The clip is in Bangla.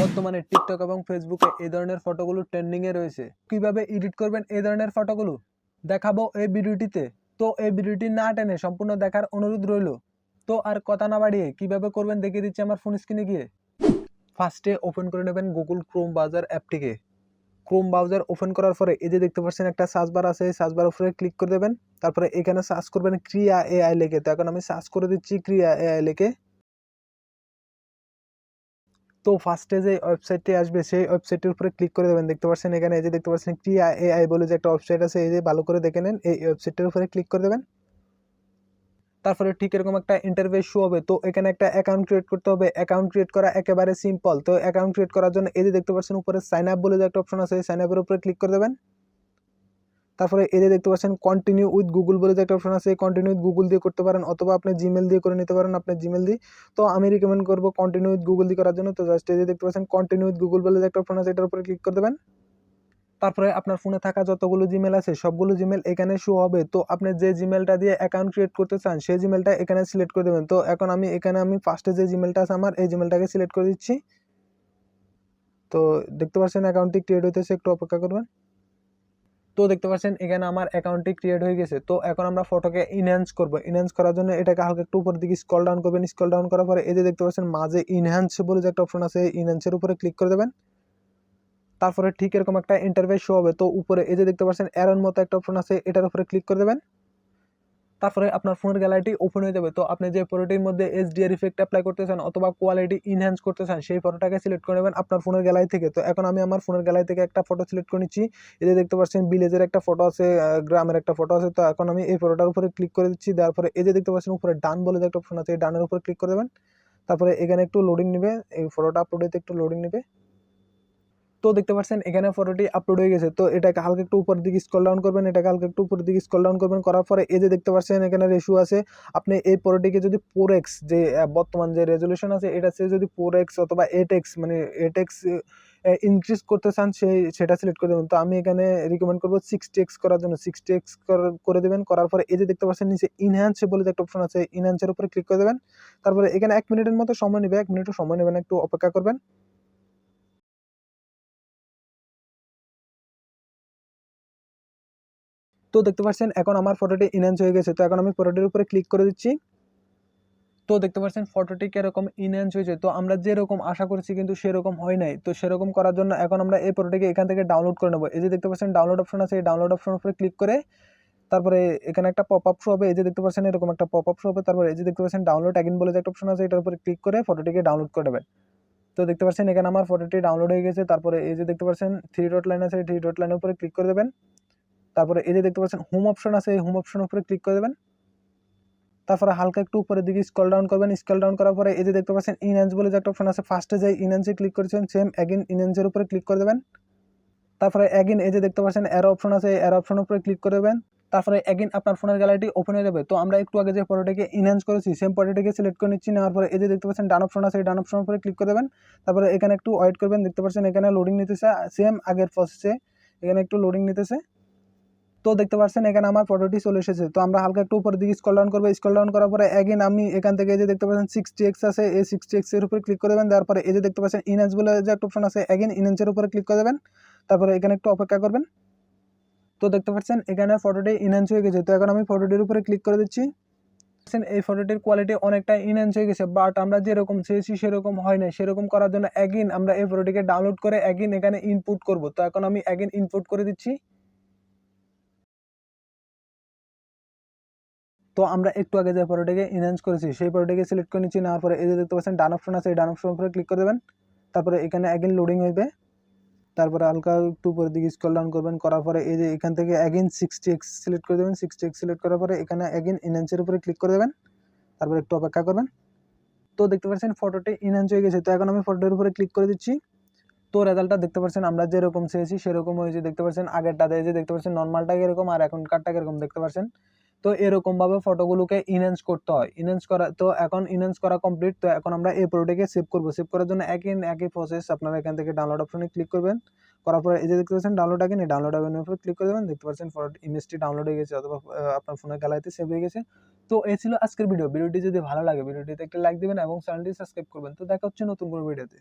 বর্তমানে টিকটক এবং ফেসবুকে এই ধরনের ফটোগুলো ট্রেন্ডিং এ রয়েছে। কীভাবে এডিট করবেন এই ধরনের ফটোগুলো দেখাবো এই ভিডিওটিতে। তো এই ভিডিওটি না টেনে সম্পূর্ণ দেখার অনুরোধ রইল। তো আর কথা না বাড়িয়ে কীভাবে করবেন দেখিয়ে দিচ্ছি আমার ফোন স্ক্রিনে গিয়ে। ফার্স্টে ওপেন করে নেবেন গুগল ক্রোম ব্রাউজার অ্যাপটিকে ক্রোম ব্রাউজার ওপেন করার পরে এই যে দেখতে পাচ্ছেন একটা সার্চ বার আছে, এই সার্চ উপরে ক্লিক করে দেবেন। তারপরে এখানে সার্চ করবেন ক্রিয়া এআই লেখে। তো এখন আমি সার্চ করে দিচ্ছি ক্রিয়া এআই লেখে। তো ফার্স্টে যে ওয়েবসাইটটি আসবে, সেই ওয়েবসাইটের উপরে ক্লিক করে দেবেন। দেখতে পাচ্ছেন এখানে এই যে দেখতে পাচ্ছেন ক্রিয়া এআই বলে যে একটা ওয়েবসাইট আছে, এই যে ভালো করে দেখে নেন, এই ওয়েবসাইটের উপরে ক্লিক করে দেবেন। তারপরে ঠিক এরকম একটা ইন্টারভেস শো হবে। তো এখানে একটা অ্যাকাউন্ট ক্রিয়েট করতে হবে। অ্যাকাউন্ট ক্রিয়েট করা একেবারে সিম্পল তো অ্যাকাউন্ট ক্রিয়েট করার জন্য এই যে দেখতে পাচ্ছেন উপরে সাইন আপ বলে যে একটা অপশন আছে সাইন আপের উপরে ক্লিক করে দেবেন। তারপরে যে দেখতে পাচ্ছেন কন্টিনিউ উইথ গুগল বলে যে একটা অপশন আছে কন্টিনিউ উইথ গুগল দিয়ে করতে পারেন অথবা আপনি জিমেল দিয়ে করে নিতে পারেন আপনার জিমেল দিয়ে। তো আমি রিকমেন্ড করব কন্টিনিউ উইথ গুগল দিয়ে করার জন্য। তো জাস্ট যে দেখতে পাচ্ছেন কন্টিনিউ উইথ গুগল বলে যে একটা অপশন আছে, এটার উপরে ক্লিক করে দেবেন। তারপরে আপনার ফোনে থাকা যতগুলো জিমেল আছে, সবগুলো জিমেল এখানে শো হবে। তো আপনি যে জিমেলটা দিয়ে অ্যাকাউন্ট ক্রিয়েট করতে চান, সেই জিমেলটা এখানে সিলেক্ট করে দেবেন। তো এখন আমি, এখানে আমি ফার্স্টে যে জিমেলটা আছে আমার, এই জিমেলটাকে সিলেক্ট করে দিচ্ছি। তো দেখতে পাচ্ছেন অ্যাকাউন্টটি ক্রিয়েট হইতেছে, একটু অপেক্ষা করবেন। তো দেখতে পাচ্ছেন, এখানে আমার অ্যাকাউন্টটি ক্রিয়েট হয়ে গেছে। তো এখন আমরা ফটোকে ইনহ্যান্স করব। ইনহ্যান্স করার জন্য এটাকে হালকা একটু উপর দিকে স্কল ডাউন করবেন। স্কল ডাউন করার পরে এই যে দেখতে পাচ্ছেন, মাঝে ইনহ্যান্স বলে যে একটা অপশন আছে ইনহ্যান্সের উপরে ক্লিক করে দেবেন। তারপরে ঠিক এরকম একটা ইন্টারভেস শো হবে। তো উপরে এই যে দেখতে পাচ্ছেন অ্যারোর মতো একটা অপশন আছে, এটার উপরে ক্লিক করে দেবেন। তারপরে আপনার ফোনের গ্যালারিটি ওপেন হয়ে যাবে। তো আপনি যে ফটোটির মধ্যে এইচডিআর ইফেক্ট অ্যাপ্লাই করতে চান অথবা কোয়ালিটি ইনহ্যান্স করতে চান সেই ফটোটাকে সিলেক্ট করে নেবেন আপনার ফোনের গ্যালারি থেকে। তো এখন আমি আমার ফোনের গ্যালারি থেকে একটা ফটো সিলেক্ট করে নিচ্ছি। যে দেখতে পাচ্ছেন ভিলেজের একটা ফটো আছে গ্রামের একটা ফটো আছে। তো এখন আমি এই ফটোটার উপরে ক্লিক করে দিচ্ছি। দেওয়ার পরে এই যে দেখতে পাচ্ছেন, উপরে ডান বলে যে একটা অপশন আছে, এই ডানের উপরে ক্লিক করে দেবেন। তারপরে এখানে একটু লোডিং নেবে, এই ফটোটা আপলোড হতে একটু লোডিং নেবে। তো দেখতে পাচ্ছেন, এখানে ফটোটি আপলোড হয়ে গেছে। তো এটাকে হালকা একটু উপর দিকে স্কল ডাউন করবেন, এটাকে হালকা একটু উপর দিকে স্কল ডাউন করবেন, করার পরে এই যে দেখতে পাচ্ছেন, এখানে রেশু আছে। আপনি এই ফটোটিকে যদি ফোর যে বর্তমান যে রেজলিউশন আছে, এটা সে যদি ফোর এক্স অথবা এইট এক্স মানে এইট এক্স ইনক্রিজ করতে চান সেই সেটা সিলেক্ট করে দেবেন। তো আমি এখানে রিকমেন্ড করব সিক্সটি এক্স করার জন্য। সিক্সটি এক্স করে দেবেন, করার পরে এই যে দেখতে পাচ্ছেন, নিচে ইনহ্যান্স বলে একটা অপশন আছে ইনহ্যান্সের উপরে ক্লিক করে দেবেন। তারপরে এখানে এক মিনিটের মতো সময় নেবে, এক মিনিটও সময় নেবেন একটু অপেক্ষা করবেন। তো দেখতে পাচ্ছেন, এখন আমার ফটোটি ইনহ্যান্স হয়ে গেছে। তো এখন আমি ফটোটির উপরে ক্লিক করে দিচ্ছি। তো দেখতে পাচ্ছেন ফটোটি কীরকম ইনহ্যান্স হয়েছে? তো আমরা যেরকম আশা করছি কিন্তু সেরকম হয় নাই। তো সেরকম করার জন্য এখন আমরা এই ফটোটিকে এখান থেকে ডাউনলোড করে নেব। এই যে দেখতে পাচ্ছেন ডাউনলোড অপশন আছে। এই ডাউনলোড অপশন উপরে ক্লিক করে তারপরে এখানে একটা পপ আপ শো হবে। এই যে দেখতে পাচ্ছেন, এরকম একটা পপ আপ শো হবে। তারপরে এই যে দেখতে পাচ্ছেন ডাউনলোড অ্যাগিন বলে যে একটা অপশন আছে, এটার উপরে ক্লিক করে ফটোটিকে ডাউনলোড করে নেবেন। তো দেখতে পাচ্ছেন, এখানে আমার ফটোটি ডাউনলোড হয়ে গেছে। তারপরে এই যে দেখতে পাচ্ছেন থ্রি ডট লাইন আছে। থ্রি ডট লাইনের উপরে ক্লিক করে দেবেন। তারপরে এই যে দেখতে পাচ্ছেন হোম অপশন আছে, এই হোম অপশন উপরে ক্লিক করে দেবেন। তারপরে হালকা একটু উপরের দিকে স্কল ডাউন করবেন। স্কল ডাউন করার পরে এই যে দেখতে পাচ্ছেন ইনহ্যান্স বলে যে একটা অপশন আছে ফার্স্টে যে ইনহ্যান্সে ক্লিক করেছেন সেম অ্যাগিন ইনহ্যান্সের উপরে ক্লিক করে দেবেন। তারপরে অ্যাগিন এই যে দেখতে পাচ্ছেন অ্যারো অপশন আছে এই অপশন উপরে ক্লিক করে দেবেন। তারপরে অ্যাগিন আপনার ফোনের গ্যালারিটি ওপেন হয়ে যাবে। তো আমরা একটু আগে যে ফটোটিকে ইনহ্যান্স করেছি সেম ফটোটিকে সিলেক্ট করে নিচ্ছি, নেওয়ার পরে এই যে দেখতে পাচ্ছেন, ডান অপশন আছে ডান অপশন উপরে ক্লিক করে দেবেন। তারপরে এখানে একটু ওয়েট করবেন, দেখতে পাচ্ছেন এখানে লোডিং নিতেছে সেম আগের প্রসেসে এখানে একটু লোডিং নিতেছে। তো দেখতে পাচ্ছেন, এখানে আমার ফটোটি চলে এসেছে। তো আমরা হালকা একটু উপরের দিকে স্কল ডাউন করব। স্কল ডাউন করার পরে এগেন আমি এখান থেকে এই যে দেখতে পাচ্ছেন সিক্সটি এক্স আছে। এই সিক্সটি এক্সের উপরে ক্লিক করে দেবেন। তারপরে এই যে দেখতে পাচ্ছেন ইনহ্যান্স বলে যে একটা অপশন আছে এগেন ইনহ্যান্সের উপরে ক্লিক করে দেবেন। তারপরে এখানে একটু অপেক্ষা করবেন। তো দেখতে পাচ্ছেন, এখানে ফটোটি ইনহ্যান্স হয়ে গেছে। তো এখন আমি ফটোটির উপরে ক্লিক করে দিচ্ছি। এই ফটোটির কোয়ালিটি অনেকটা ইনহ্যান্স হয়ে গেছে। বাট আমরা যেরকম চেয়েছি, সেরকম হয় না সেরকম করার জন্য অ্যাগিন আমরা এই ফটোটিকে ডাউনলোড করে অ্যাগিন এখানে ইনপুট করব। তো এখন আমি অ্যাগিন ইনপুট করে দিচ্ছি। তো আমরা একটু আগে যে ফটোটিকে ইনহ্যান্স করেছি, সেই ফটোটিকে সিলেক্ট করে নিচ্ছি, নেওয়ার পরে এই যে দেখতে পাচ্ছেন ডান অপশন আছে, এই ডান অপশন উপরে ক্লিক করে দেবেন। তারপরে এখানে অ্যাগেন লোডিং হইবে। তারপরে হালকা একটু উপরের দিকে স্কল ডাউন করবেন, করার পরে এই যে এখান থেকে অ্যাগেন সিক্সটি এক্স সিলেক্ট করে দেবেন। সিক্সটি এক্স সিলেক্ট করার পরে এখানে অ্যাগেন ইনহ্যান্সের উপরে ক্লিক করে দেবেন। তারপরে একটু অপেক্ষা করবেন। তো দেখতে পাচ্ছেন ফটোটি ইনহ্যান্স হয়ে গেছে। তো এখন আমি ফটোটির উপরে ক্লিক করে দিচ্ছি। তো রেজাল্টটা দেখতে পাচ্ছেন আমরা যেরকম চেয়েছি, সেরকম হয়েছে দেখতে পাচ্ছেন আগেরটাতে যে দেখতে পাচ্ছেন নর্মালটা এরকম আর এখন কার্ডটা এরকম দেখতে পাচ্ছেন। তো এরকম ভাবে ফটোগুলোকে ইনহ্যান্স করতে হয়। ইনহ্যান্স করা, তো এখন ইনহ্যান্স করা কমপ্লিট তো এখন আমরা এই প্রোডাক্টকে সেভ করব। সেভ করার জন্য একই একই প্রসেস আপনারা এখান থেকে ডাউনলোড অপশনে ক্লিক করবেন। করার পরে এই যে দেখতে পাচ্ছেন ডাউনলোড আগে এই ডাউনলোড আগে উপর ক্লিক করে দেবেন। দেখতে পাচ্ছেন ফটো ইমেজটি ডাউনলোড হয়ে গেছে অথবা আপনার ফোনের গ্যালারিতে সেভ হয়ে গেছে। তো এই ছিল আজকের ভিডিও ভিডিওটি যদি ভালো লাগে ভিডিওটিতে একটা লাইক দিবেন এবং চ্যানেলটি সাবস্ক্রাইব করবেন। তো দেখা হচ্ছে নতুন কোনো ভিডিওতে